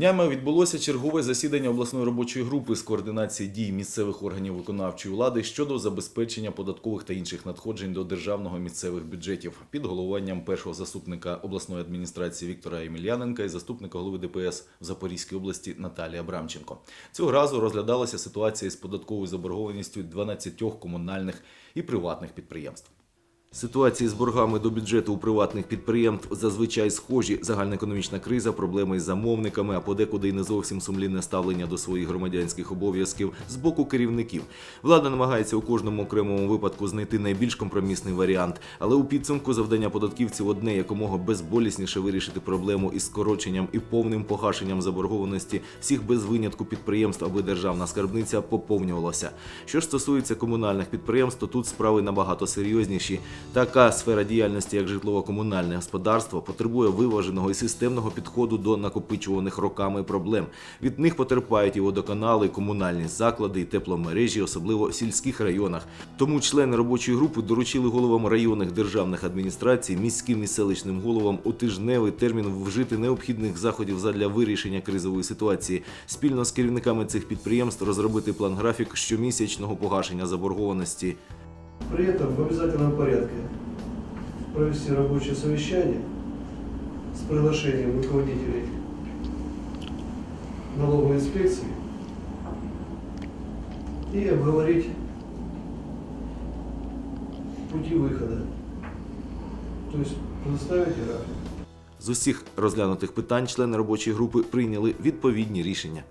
Днями відбулося чергове засідання обласної робочої групи з координації дій місцевих органів виконавчої влади щодо забезпечення податкових та інших надходжень до державного місцевих бюджетів під головуванням першого заступника обласної адміністрації Віктора Ємельяненка і заступника голови ДПС в Запорізькій області Наталії Абрамченко. Цього разу розглядалася ситуація з податковою заборгованістю 12 комунальних і приватних підприємств. Ситуації з боргами до бюджету у приватних підприємств зазвичай схожі. Загальноекономічна криза, проблеми із замовниками, а подекуди й не зовсім сумлінне ставлення до своїх громадянських обов'язків з боку керівників. Влада намагається у кожному окремому випадку знайти найбільш компромісний варіант, але у підсумку завдання податківців одне якомога безболісніше вирішити проблему із скороченням і повним погашенням заборгованості всіх без винятку підприємств, аби державна скарбниця поповнювалася. Що ж стосується комунальних підприємств, то тут справи набагато серйозніші. Така сфера діяльності, як житлово-комунальне господарство, потребує виваженого і системного підходу до накопичуваних роками проблем. Від них потерпають і водоканали, і комунальні заклади, і тепломережі, особливо в сільських районах. Тому члени робочої групи доручили головам районних державних адміністрацій, міським і селищним головам у тижневий термін вжити необхідних заходів задля вирішення кризової ситуації, спільно з керівниками цих підприємств розробити план графік щомісячного погашення заборгованості. При этом в обязательном порядке провести рабочее совещание с приглашением руководителей налоговой инспекции и обговорить пути выхода. То есть предоставить график. З усіх розглянутих питань члени робочої групи прийняли відповідні рішення.